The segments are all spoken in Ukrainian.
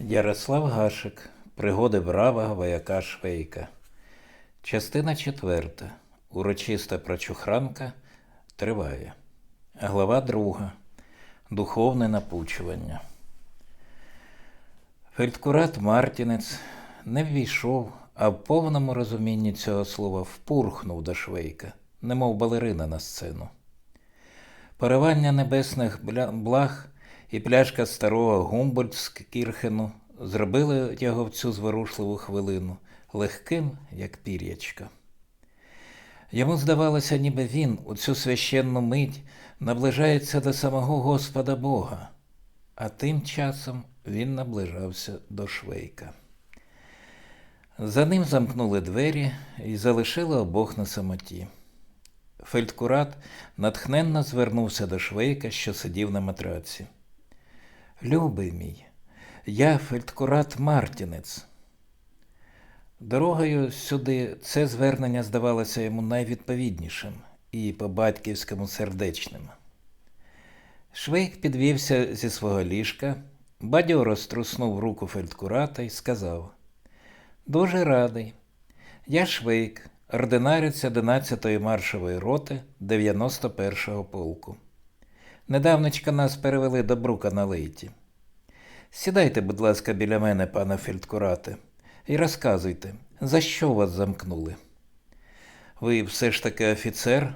Ярослав Гашик. Пригоди бравого вояка Швейка. Частина четверта. Урочиста прочухранка триває. Глава друга. Духовне напучування. Фельдкурат Мартінець не ввійшов, а в повному розумінні цього слова впурхнув до Швейка, немов балерина на сцену. Поривання небесних благ і пляшка старого Гумбольдскірхену зробили його в цю зворушливу хвилину легким, як пір'ячка. Йому здавалося, ніби він у цю священну мить наближається до самого Господа Бога, а тим часом він наближався до Швейка. За ним замкнули двері і залишили обох на самоті. Фельдкурат натхненно звернувся до Швейка, що сидів на матраці. Любий мій, я фельдкурат Мартінець. Дорогою сюди це звернення здавалося йому найвідповіднішим і по-батьківському сердечним. Швейк підвівся зі свого ліжка, бадьоро струснув руку фельдкурата і сказав: Дуже радий. Я Швейк, ординарець 11-ї маршової роти 91-го полку. Недавнечка нас перевели до Брука на лейті. Сідайте, будь ласка, біля мене, пане фельдкурате, і розказуйте, за що вас замкнули? Ви все ж таки офіцер,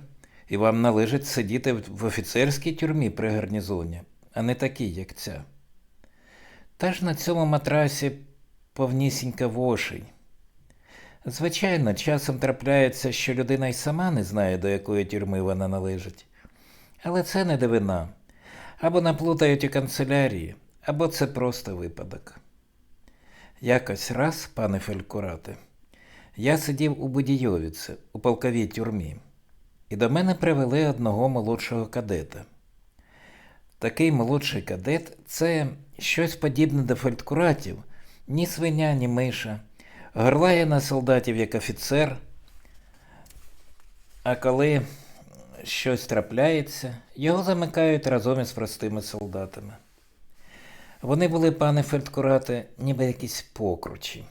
і вам належить сидіти в офіцерській тюрмі при гарнізоні, а не такій, як ця. Та ж на цьому матрасі повнісінька вошей. Звичайно, часом трапляється, що людина й сама не знає, до якої тюрми вона належить. Але це не дивина. Або наплутають у канцелярії, або це просто випадок. Якось раз, пане Фелькурате, я сидів у Будійовіці, у полковій тюрмі, і до мене привели одного молодшого кадета. Такий молодший кадет це щось подібне до фельдкуратів, ні свиня, ні миша, горлає на солдатів як офіцер. А коли щось трапляється, його замикають разом із простими солдатами. Вони були, пане фельдкурате, ніби якісь покручі.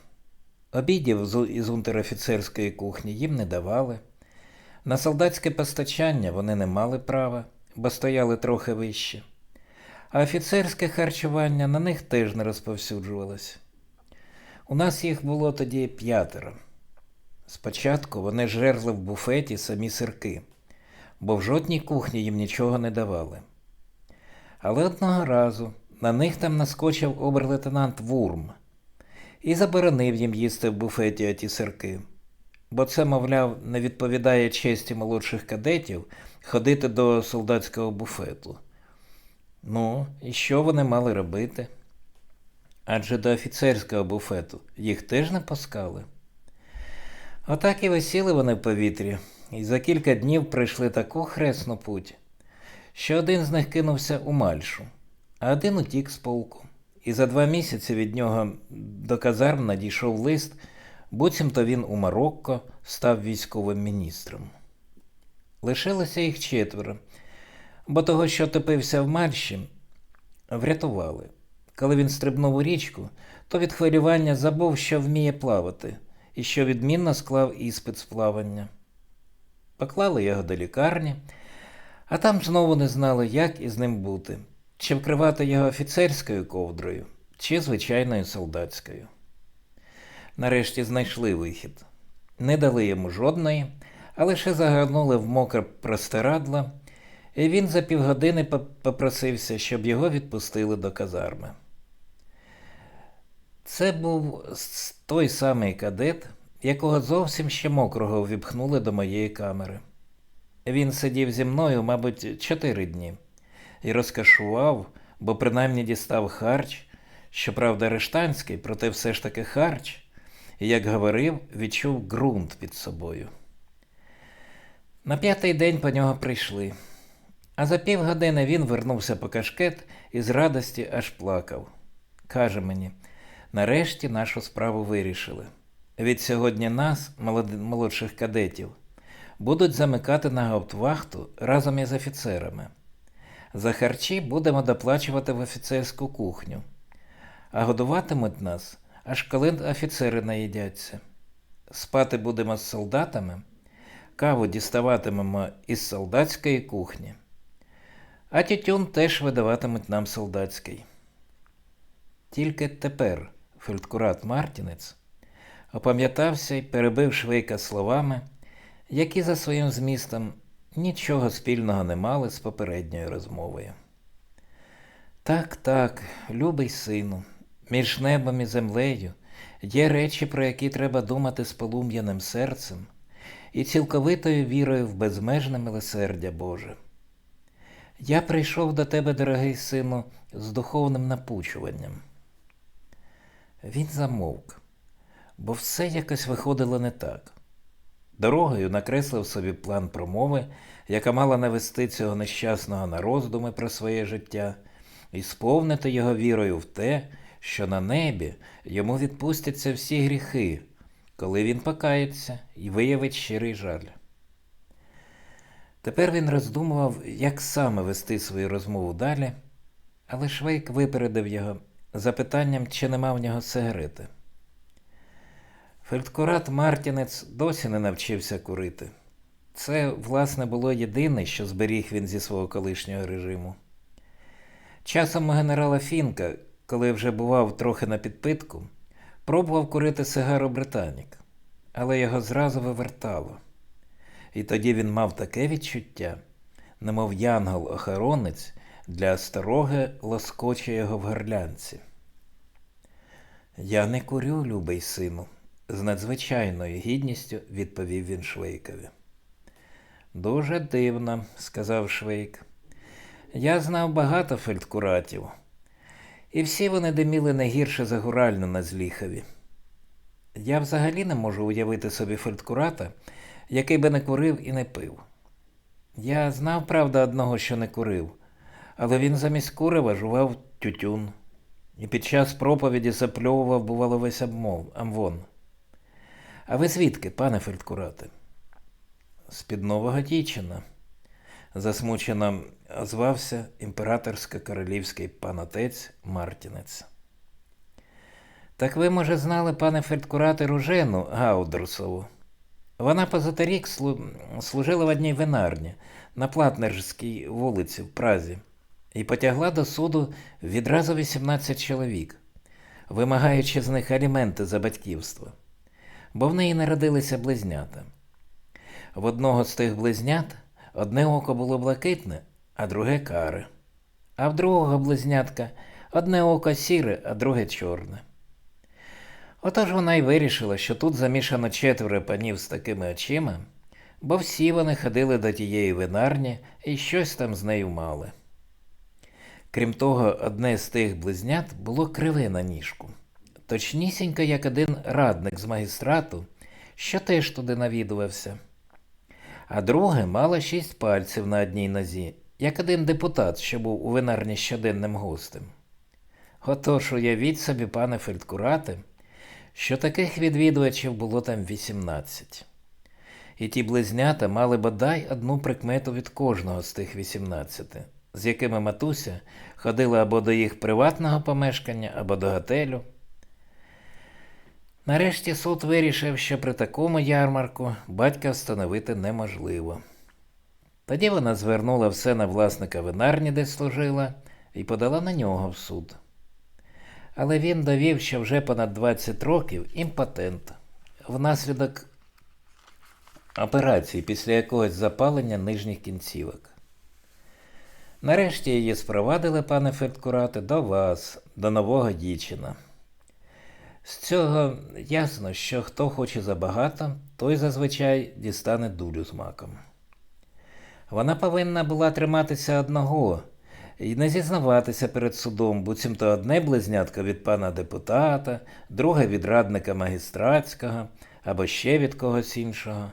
Обідів із унтерофіцерської кухні їм не давали. На солдатське постачання вони не мали права, бо стояли трохи вище. А офіцерське харчування на них теж не розповсюджувалось. У нас їх було тоді п'ятеро. Спочатку вони жерли в буфеті самі сирки, бо в жодній кухні їм нічого не давали. Але одного разу на них там наскочив обер-лейтенант Вурм і заборонив їм їсти в буфеті оті сирки, бо це, мовляв, не відповідає честі молодших кадетів ходити до солдатського буфету. Ну, і що вони мали робити? Адже до офіцерського буфету їх теж не пускали. Отак і висіли вони в повітрі, і за кілька днів пройшли таку хресну путь, що один з них кинувся у Мальшу, а один утік з полку. І за два місяці від нього до казарм надійшов лист, буцімто він у Марокко став військовим міністром. Лишилося їх четверо, бо того, що топився в Мальші, врятували. Коли він стрибнув у річку, то від хвилювання забув, що вміє плавати, і що відмінно склав іспит з плавання. Поклали його до лікарні, а там знову не знали, як із ним бути, чи вкривати його офіцерською ковдрою, чи звичайною солдатською. Нарешті знайшли вихід. Не дали йому жодної, а лише загорнули в мокре простирадло, і він за півгодини попросився, щоб його відпустили до казарми. Це був той самий кадет, якого зовсім ще мокрого ввіпхнули до моєї камери. Він сидів зі мною, мабуть, чотири дні, і розкашував, бо принаймні дістав харч, щоправда, рештанський, проте все ж таки харч, і, як говорив, відчув ґрунт під собою. На п'ятий день по нього прийшли, а за півгодини він вернувся по кашкет і з радості аж плакав. Каже мені, нарешті нашу справу вирішили. Від сьогодні нас, молодших кадетів, будуть замикати на гауптвахту разом із офіцерами. За харчі будемо доплачувати в офіцерську кухню. а годуватимуть нас, аж коли офіцери наїдяться. Спати будемо з солдатами, каву діставатимемо із солдатської кухні, а тютюн теж видаватимуть нам солдатський. Тільки тепер фельдкурат Мартінець опам'ятався і перебив Швейка словами, які за своїм змістом нічого спільного не мали з попередньою розмовою. Так, так, любий сину, між небом і землею є речі, про які треба думати з полум'яним серцем і цілковитою вірою в безмежне милосердя Боже. Я прийшов до тебе, дорогий сину, з духовним напучуванням. Він замовк, бо все якось виходило не так. Дорогою накреслив собі план промови, яка мала навести цього нещасного на роздуми про своє життя, і сповнити його вірою в те, що на небі йому відпустяться всі гріхи, коли він покається і виявить щирий жаль. Тепер він роздумував, як саме вести свою розмову далі, але Швейк випередив його запитанням, чи нема в нього сигарети. Фельдкурат Мартінець досі не навчився курити. Це, власне, було єдине, що зберіг він зі свого колишнього режиму. Часом генерала Фінка, коли вже бував трохи на підпитку, пробував курити сигару Британік, але його зразу вивертало. І тоді він мав таке відчуття, немов янгол-охоронець для стороги лоскоче його в горлянці. Я не курю, любий сину, з надзвичайною гідністю відповів він Швейкові. Дуже дивно, сказав Швейк. Я знав багато фельдкуратів, і всі вони диміли не гірше за гуральну на Зліхові. Я взагалі не можу уявити собі фельдкурата, який би не курив і не пив. Я знав, правда, одного, що не курив, але він замість курива жував тютюн і під час проповіді запльовував, бувало, весь обмов, амвон. А ви звідки, пане фельдкурате? З-під Нового Дічина, засмучено озвався імператорсько-королівський панотець Мартінець. Так ви, може, знали, пане фельдкурате, Ружену Гаудерсову? Вона позаторік служила в одній винарні на Платнержській вулиці в Празі і потягла до суду відразу 18 чоловік, вимагаючи з них аліменти за батьківство, бо в неї народилися близнята. В одного з тих близнят одне око було блакитне, а друге каре, а в другого близнятка одне око сіре, а друге чорне. Отож вона й вирішила, що тут замішано четверо панів з такими очима, бо всі вони ходили до тієї винарні і щось там з нею мали. Крім того, одне з тих близнят було криве на ніжку, точнісінько, як один радник з магістрату, що теж туди навідувався. А друге мало шість пальців на одній нозі, як один депутат, що був у винарні щоденним гостем. Отож, уявіть собі, пане фельдкурате, що таких відвідувачів було там 18. І ті близнята мали бодай одну прикмету від кожного з тих 18, з якими матуся ходила або до їх приватного помешкання, або до готелю. Нарешті суд вирішив, що при такому ярмарку батька встановити неможливо. Тоді вона звернула все на власника винарні, де служила, і подала на нього в суд. Але він довів, що вже понад 20 років імпотент внаслідок операції після якогось запалення нижніх кінцівок. Нарешті її спровадили, пане Фельдкурате, до вас, до нового дівчина. З цього ясно, що хто хоче забагато, той зазвичай дістане дулю з маком. Вона повинна була триматися одного і не зізнаватися перед судом, буцімто одне близнятко від пана депутата, друге від радника магістратського або ще від когось іншого.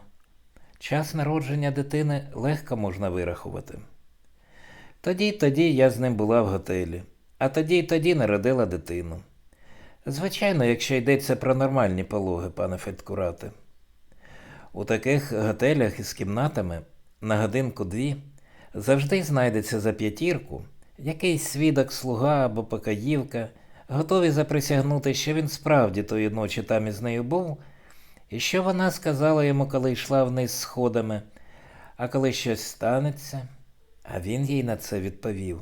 Час народження дитини легко можна вирахувати. Тоді тоді я з ним була в готелі, а тоді й тоді народила дитину. Звичайно, якщо йдеться про нормальні пологи, пане Федкурате. У таких готелях із кімнатами на годинку-дві завжди знайдеться за п'ятірку якийсь свідок слуга або покаївка, готові заприсягнути, що він справді тої ночі там із нею був, і що вона сказала йому, коли йшла вниз сходами, а коли щось станеться, а він їй на це відповів: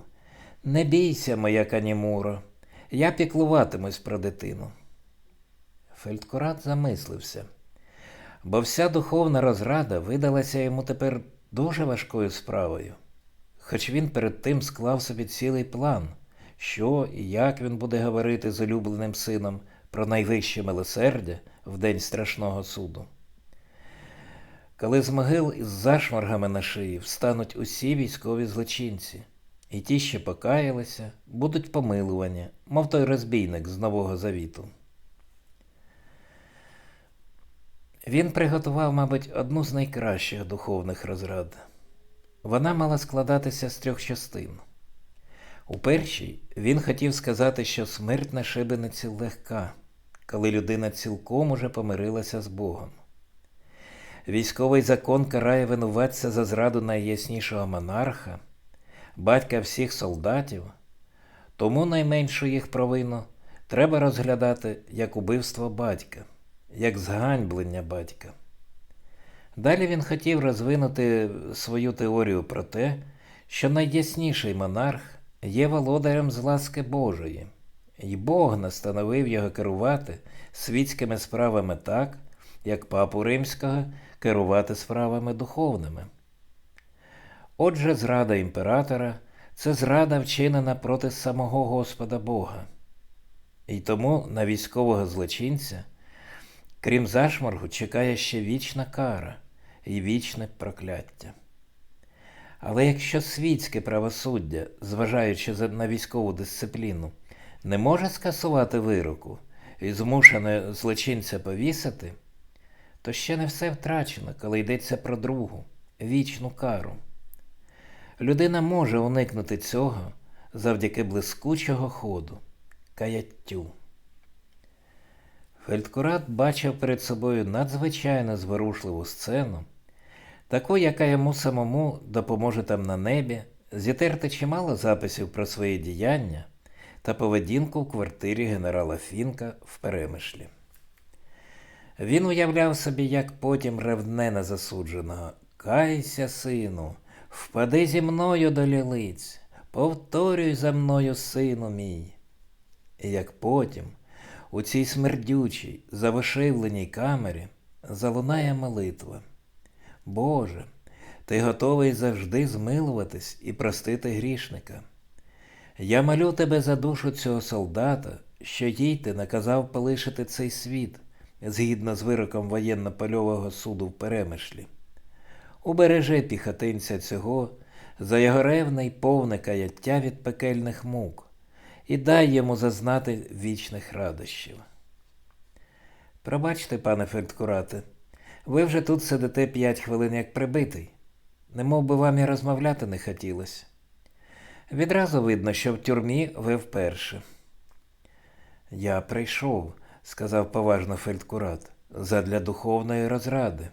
Не бійся, моя канімуро, я піклуватимусь про дитину. Фельдкурат замислився, бо вся духовна розрада видалася йому тепер дуже важкою справою, хоч він перед тим склав собі цілий план, що і як він буде говорити з улюбленим сином про найвище милосердя в день страшного суду. Коли з могил із зашморгами на шиї встануть усі військові злочинці, і ті, що покаялися, будуть помилувані, мов той розбійник з Нового Завіту. Він приготував, мабуть, одну з найкращих духовних розрад. Вона мала складатися з трьох частин. У першій він хотів сказати, що смерть на шибениці легка, коли людина цілком уже помирилася з Богом. Військовий закон карає винуватця за зраду найяснішого монарха, батька всіх солдатів, тому найменшу їх провину треба розглядати як убивство батька, як зганьблення батька. Далі він хотів розвинути свою теорію про те, що найясніший монарх є володарем з ласки Божої, і Бог настановив його керувати світськими справами так, як папу римського керувати справами духовними. Отже, зрада імператора це зрада вчинена проти самого Господа Бога. І тому на військового злочинця, крім зашморгу, чекає ще вічна кара і вічне прокляття. Але якщо світське правосуддя, зважаючи на військову дисципліну, не може скасувати вироку і змушене злочинця повісити, то ще не все втрачено, коли йдеться про другу, вічну кару. Людина може уникнути цього завдяки блискучого ходу, каяттю. Фельдкурат бачив перед собою надзвичайно зворушливу сцену, таку, яка йому самому допоможе там на небі зітерти чимало записів про свої діяння та поведінку в квартирі генерала Фінка в перемишлі. Він уявляв собі, як потім ревне на засудженого Кайся, сину, впади зі мною до лілиць, повторюй за мною, сину мій. І як потім у цій смердючій, завишивленій камері залунає молитва. Боже, ти готовий завжди змилуватись і простити грішника. Я молю тебе за душу цього солдата, що їй ти наказав полишити цей світ згідно з вироком воєнно-польового суду в перемишлі. Убережи піхотинця цього за його ревне й повне каяття від пекельних мук і дай йому зазнати вічних радощів. Пробачте, пане Фельдкурате, ви вже тут сидите п'ять хвилин як прибитий, немов би вам і розмовляти не хотілося. Відразу видно, що в тюрмі ви вперше. Я прийшов, сказав поважно Фельдкурат, задля духовної розради.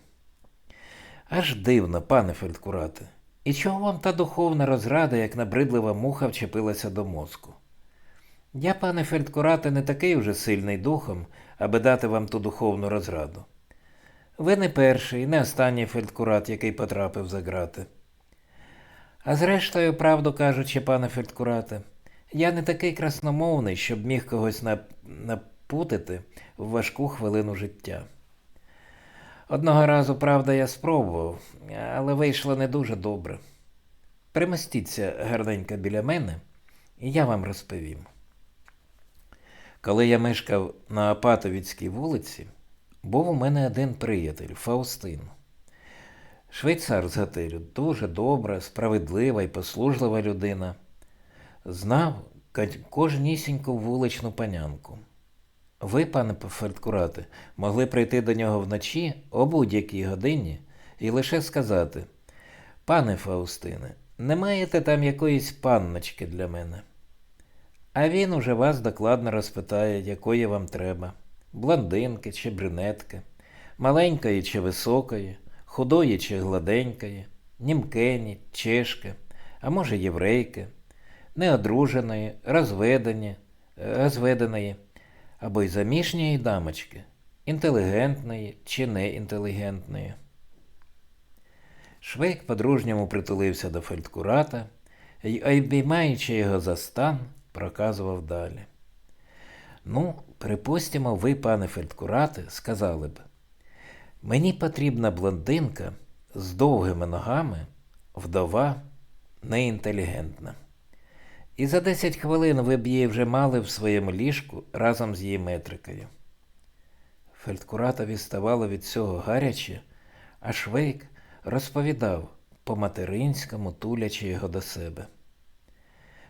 Аж дивно, пане Фельдкурате. І чого вам та духовна розрада, як набридлива муха вчепилася до мозку? Я, пане Фельдкурате, не такий уже сильний духом, аби дати вам ту духовну розраду. Ви не перший, не останній фельдкурат, який потрапив за грати. А зрештою, правду кажучи, пане Фельдкурате, я не такий красномовний, щоб міг когось напутити в важку хвилину життя. Одного разу, правда, я спробував, але вийшло не дуже добре. Примостіться гарненько біля мене, і я вам розповім. Коли я мешкав на Апатовіцькій вулиці, був у мене один приятель Фаустин. Швейцар з готелю дуже добра, справедлива і послужлива людина. Знав кожнісіньку вуличну панянку. Ви, пане Фельдкурате, могли прийти до нього вночі о будь-якій годині і лише сказати: Пане Фаустине, не маєте там якоїсь панночки для мене? А він уже вас докладно розпитає, якої вам треба блондинки чи брюнетки, маленької чи високої, худої чи гладенької, німкені, чешки, а може єврейки, неодруженої, розведені, розведеної або й заміжньої дамочки, інтелігентної чи неінтелігентної. Швейк по-дружньому притулився до фельдкурата і, обіймаючи його за стан, проказував далі. Ну, припустимо, ви, пане фельдкурате, сказали б, мені потрібна блондинка з довгими ногами, вдова, неінтелігентна. І за 10 хвилин ви б її вже мали в своєму ліжку разом з її метрикою. Фельдкуратові ставало від цього гаряче, а Швейк розповідав по материнському, тулячи його до себе.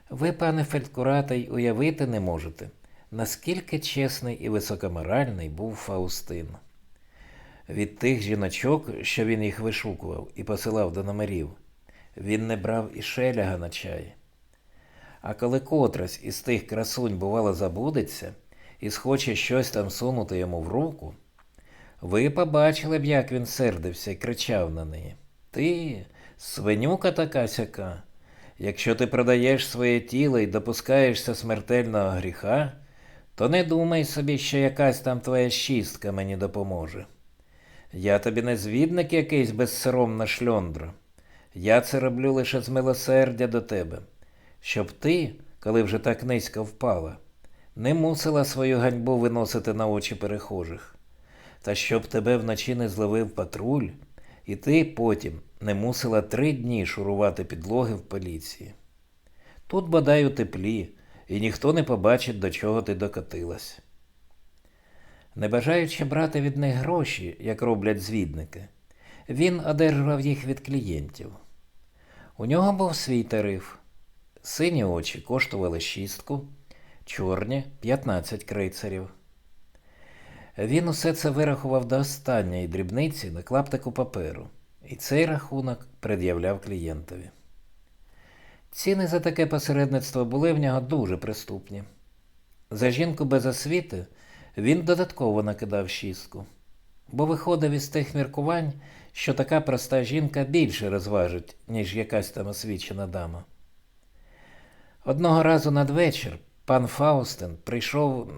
Ви, пане Фельдкурата, й уявити не можете, наскільки чесний і високоморальний був Фаустин. Від тих жіночок, що він їх вишукував і посилав до номерів, він не брав і шеляга на чай. А коли котрась із тих красунь бувало забудеться і схоче щось там сунути йому в руку, ви побачили б, як він сердився і кричав на неї. Ти, свинюка така сяка, якщо ти продаєш своє тіло і допускаєшся смертельного гріха, то не думай собі, що якась там твоя шістка мені допоможе. Я тобі не звідник якийсь безсоромна шльондра. Я це роблю лише з милосердя до тебе, щоб ти, коли вже так низько впала, не мусила свою ганьбу виносити на очі перехожих, та щоб тебе вночі не зловив патруль, і ти потім не мусила три дні шурувати підлоги в поліції. Тут бодай у теплі, і ніхто не побачить, до чого ти докотилась. Не бажаючи брати від них гроші, як роблять звідники, він одержував їх від клієнтів. У нього був свій тариф. Сині очі коштували шістку, чорні 15 крейцерів. Він усе це вирахував до останньої дрібниці на клаптику паперу, і цей рахунок пред'являв клієнтові. Ціни за таке посередництво були в нього дуже приступні. За жінку без освіти він додатково накидав шістку, бо виходив із тих міркувань, що така проста жінка більше розважить, ніж якась там освічена дама. Одного разу надвечір пан Фаустин прийшов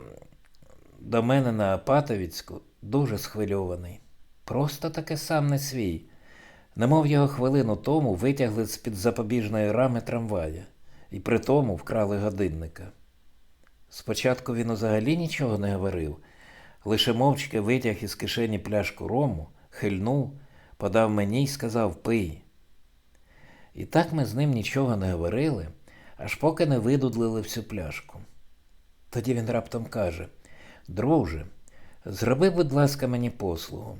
до мене на Апатовіцьку дуже схвильований. Просто таки сам не свій. Немов його хвилину тому витягли з-під запобіжної рами трамвая і при тому вкрали годинника. Спочатку він взагалі нічого не говорив, лише мовчки витяг із кишені пляшку рому, хильнув, подав мені й сказав пий. І так ми з ним нічого не говорили, аж поки не видудлили всю пляшку. Тоді він раптом каже Друже, зроби, будь ласка, мені послугу.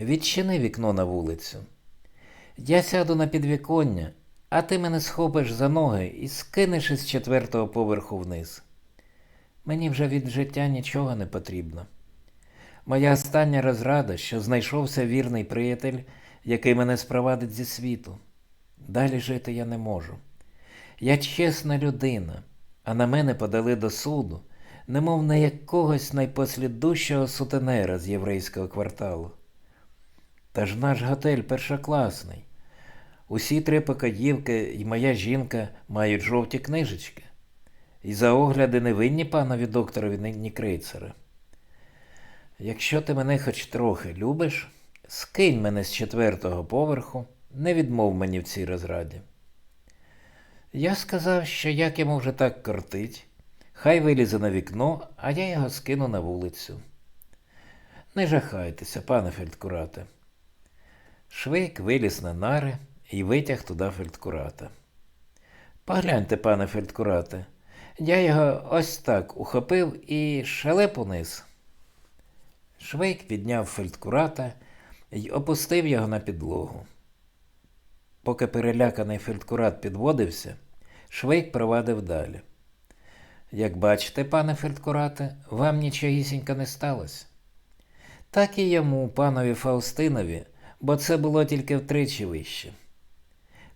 Відчини вікно на вулицю. Я сяду на підвіконня, а ти мене схопиш за ноги і скинеш із четвертого поверху вниз. Мені вже від життя нічого не потрібно. Моя остання розрада, що знайшовся вірний приятель, який мене спровадить зі світу. Далі жити я не можу. Я чесна людина, а на мене подали до суду, немов на якогось найпослідущого сутенера з єврейського кварталу. Та ж наш готель першокласний. Усі три покоївки і моя жінка мають жовті книжечки. І за огляди не винні панові докторові ні крейцери. Якщо ти мене хоч трохи любиш, скинь мене з четвертого поверху, не відмов мені в цій розраді. Я сказав, що як йому вже так кортить, хай вилізе на вікно, а я його скину на вулицю. Не жахайтеся, пане фельдкурате. Швейк виліз на нари і витяг туди фельдкурата. Погляньте, пане фельдкурате, я його ось так ухопив і шалеп униз. Швейк підняв фельдкурата і опустив його на підлогу. Поки переляканий фельдкурат підводився, Швейк провадив далі. Як бачите, пане фельдкурате, вам нічогісінько не сталося. Так і йому, панові Фаустинові, бо це було тільки втричі вище.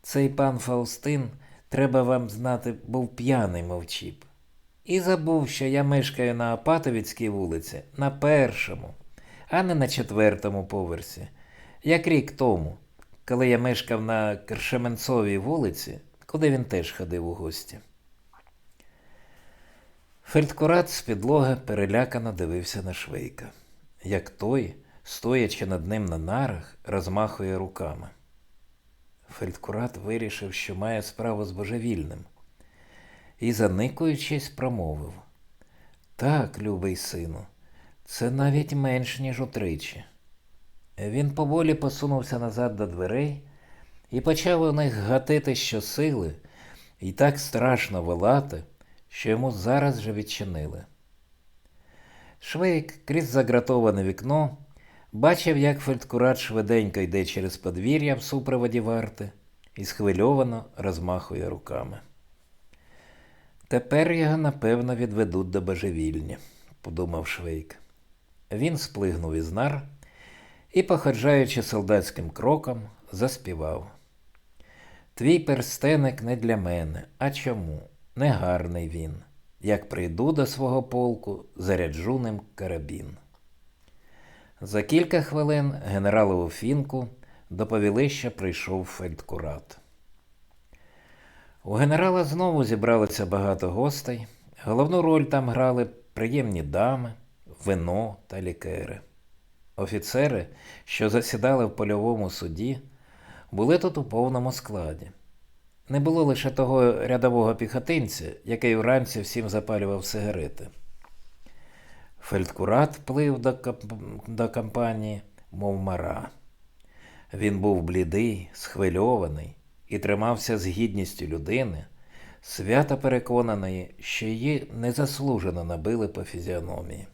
Цей пан Фаустин, треба вам знати, був п'яний мовчіп. І забув, що я мешкаю на Апатовіцькій вулиці на першому, а не на четвертому поверсі, як рік тому, коли я мешкав на Кершеменцовій вулиці, куди він теж ходив у гості. Фельдкурат з підлоги перелякано дивився на Швейка, як той, стоячи над ним на нарах, розмахує руками. Фельдкурат вирішив, що має справу з божевільним, і, заникуючись, промовив Так, любий сину, це навіть менш, ніж утричі. Він поволі посунувся назад до дверей і почав у них гатити щосили і так страшно волати, що йому зараз же відчинили. Швейк крізь загратоване вікно бачив, як фельдкурат швиденько йде через подвір'я в супроводі варти і схвильовано розмахує руками. Тепер його, напевно, відведуть до божевільні, подумав Швейк. Він сплигнув із нар і, походжаючи солдатським кроком, заспівав. Твій перстеник не для мене. А чому? Негарний він. Як прийду до свого полку, заряджу ним карабін. За кілька хвилин генералову фінку доповіли, що прийшов фельдкурат. У генерала знову зібралося багато гостей. Головну роль там грали приємні дами, вино та лікери. Офіцери, що засідали в польовому суді, були тут у повному складі. Не було лише того рядового піхотинця, який вранці всім запалював сигарети. Фельдкурат плив до, кап- до компанії, мов мара. Він був блідий, схвильований і тримався з гідністю людини, свято переконаної, що її незаслужено набили по фізіономії.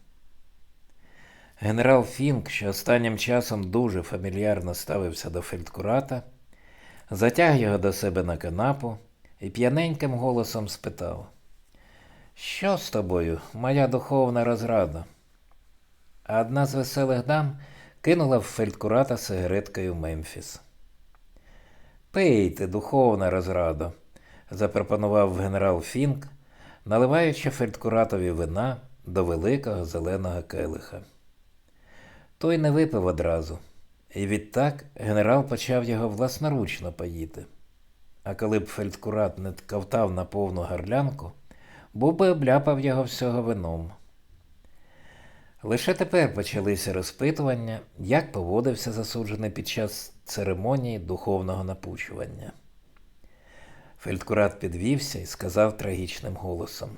Генерал Фінк, що останнім часом дуже фамільярно ставився до фельдкурата, затяг його до себе на канапу і п'яненьким голосом спитав: Що з тобою, моя духовна розрада? А одна з веселих дам кинула в фельдкурата сигареткою Мемфіс. Пийте, духовна розрада, запропонував генерал Фінк, наливаючи фельдкуратові вина до великого зеленого келиха. Той не випив одразу, і відтак генерал почав його власноручно поїти. А коли б фельдкурат не ковтав на повну гарлянку, був би обляпав його всього вином. Лише тепер почалися розпитування, як поводився засуджений під час церемонії духовного напучування. Фельдкурат підвівся і сказав трагічним голосом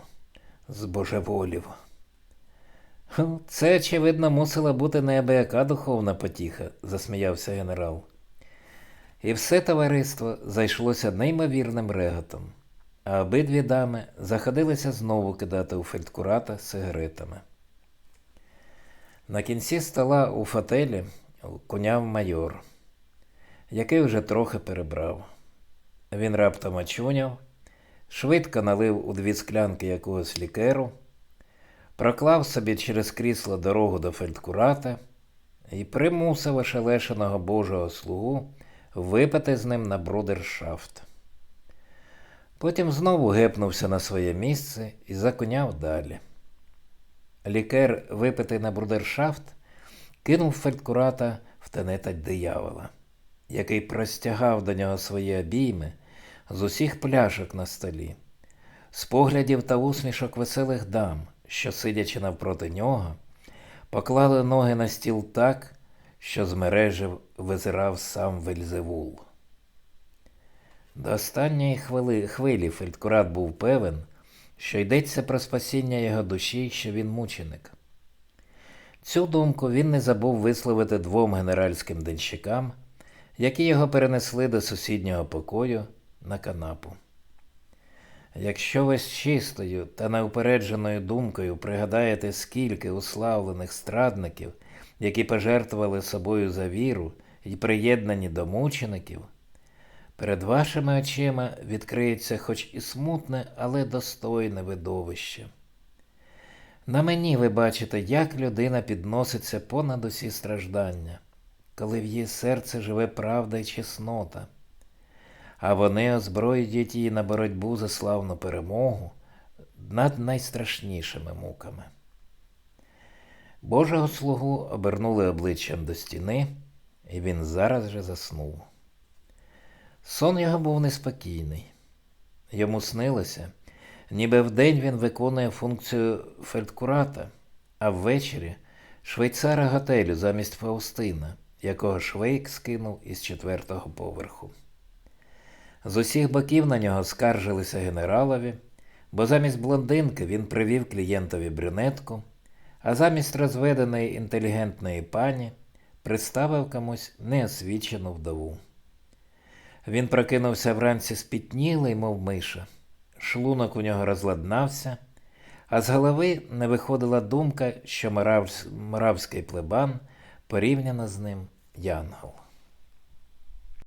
Збожеволів. «Хм, Це, очевидно, мусила бути неабияка духовна потіха, засміявся генерал. І все товариство зайшлося неймовірним реготом, а обидві дами заходилися знову кидати у фельдкурата сигаретами. На кінці стола у фотелі куняв майор, який вже трохи перебрав. Він раптом очуняв, швидко налив у дві склянки якогось лікеру, проклав собі через крісло дорогу до фельдкурата і примусив ошелешеного Божого слугу випити з ним на брудершафт. Потім знову гепнувся на своє місце і закуняв далі. Лікер, випитий на брудершафт, кинув фельдкурата в тенета диявола, який простягав до нього свої обійми з усіх пляшок на столі, з поглядів та усмішок веселих дам, що, сидячи навпроти нього, поклали ноги на стіл так, що з мережів визирав сам Вельзевул. До останньої хвили, хвилі фельдкурат був певен, що йдеться про спасіння його душі, що він мученик. Цю думку він не забув висловити двом генеральським денщикам, які його перенесли до сусіднього покою на канапу. Якщо ви з чистою та неупередженою думкою пригадаєте, скільки уславлених страдників, які пожертвували собою за віру і приєднані до мучеників, Перед вашими очима відкриється хоч і смутне, але достойне видовище. На мені ви бачите, як людина підноситься понад усі страждання, коли в її серце живе правда і чеснота, а вони озброюють її на боротьбу за славну перемогу над найстрашнішими муками. Божого слугу обернули обличчям до стіни, і він зараз же заснув. Сон його був неспокійний. Йому снилося, Ніби вдень він виконує функцію фельдкурата, а ввечері швейцара готелю замість Фаустина, якого Швейк скинув із четвертого поверху. З усіх боків на нього скаржилися генералові, бо замість блондинки він привів клієнтові брюнетку, а замість розведеної інтелігентної пані представив комусь неосвічену вдову. Він прокинувся вранці спітнілий, мов миша. Шлунок у нього розладнався, а з голови не виходила думка, що моравський плебан порівняно з ним янгол.